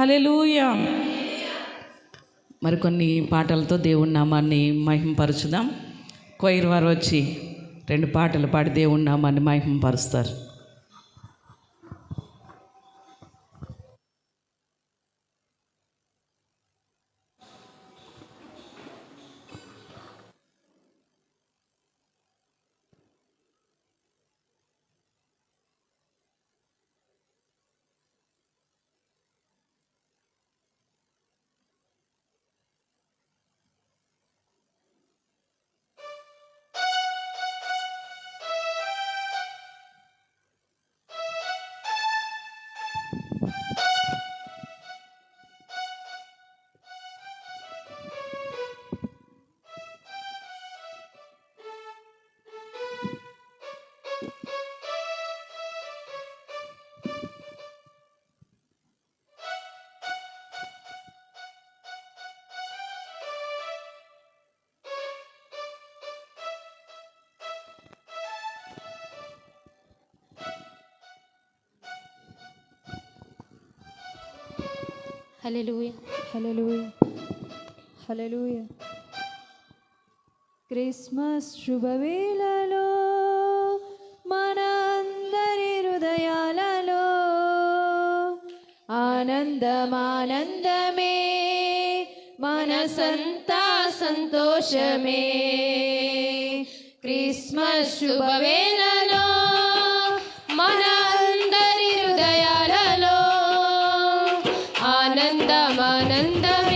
Hallelujah మరికొన్ని పాటలతో దేవుని నామాన్ని మహింపరచుదాం. కొయిర్ వారు వచ్చి రెండు పాటలు పాడి దేవుని నామాన్ని మహింపరుస్తారు. హలెలుయ హలెలుయ హలెలుయ క్రిస్మస్ శుభవేళలో మన అందరి హృదయాలలో ఆనందమానందమే మనసంతా సంతోషమే. క్రిస్మస్ శుభవేళ आनन्दमानन्दम्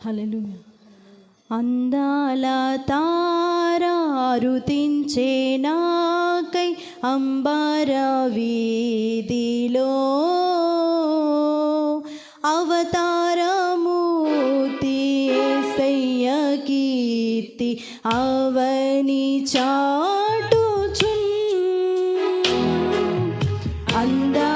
హలెలు అందాల తారారుతించే నాకై అంబర వీధిలో అవతారమూర్తి సయ్య కీర్తి అవని చాటుచున్. అందా